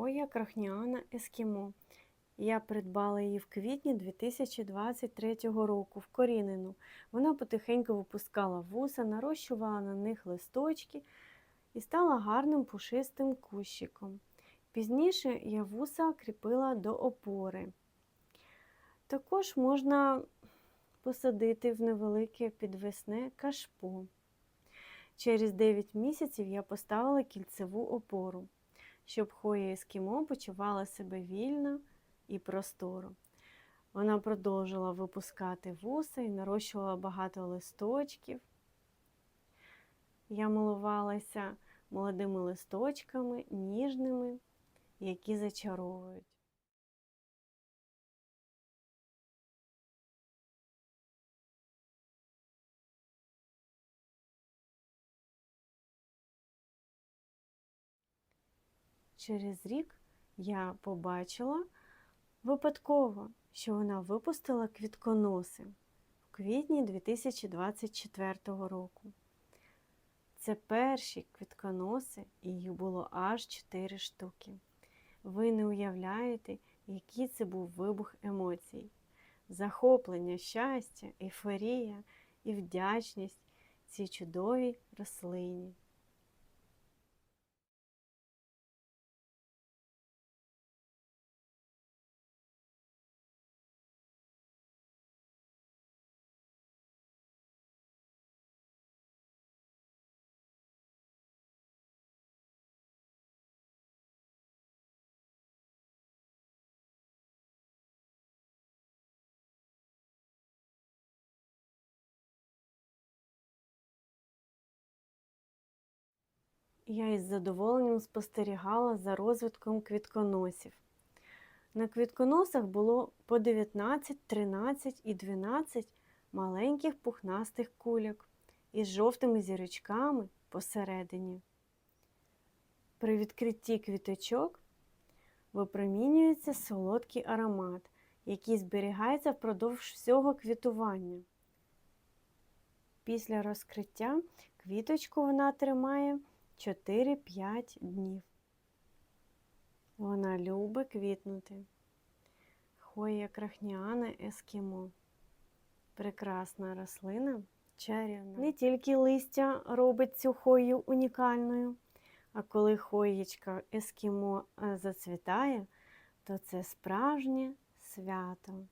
Хоя крахніана ескімо. Я придбала її в квітні 2023 року вкорінену. Вона потихеньку випускала вуса, нарощувала на них листочки і стала гарним пушистим кущиком. Пізніше я вуса кріпила до опори. Також можна посадити в невелике підвесне кашпо. Через 9 місяців я поставила кільцеву опору, щоб Хоя Ескімо почувала себе вільно і просторо. Вона продовжила випускати вуса і нарощувала багато листочків. Я милувалася молодими листочками, ніжними, які зачаровують. Через рік я побачила випадково, що вона випустила квітконоси в квітні 2024 року. Це перші квітконоси, і їх було аж 4 штуки. Ви не уявляєте, який це був вибух емоцій, захоплення, щастя, ейфорія і вдячність цій чудовій рослині. Я із задоволенням спостерігала за розвитком квітконосів. На квітконосах було по 19, 13 і 12 маленьких пухнастих кульок із жовтими зірочками посередині. При відкритті квіточок випромінюється солодкий аромат, який зберігається впродовж всього квітування. Після розкриття квіточку вона тримає 4-5 днів. Вона любить квітнути. Хоя крахніана ескімо. Прекрасна рослина, чарівна. Не тільки листя робить цю хою унікальною, а коли хоєчка ескімо е, зацвітає, то це справжнє свято.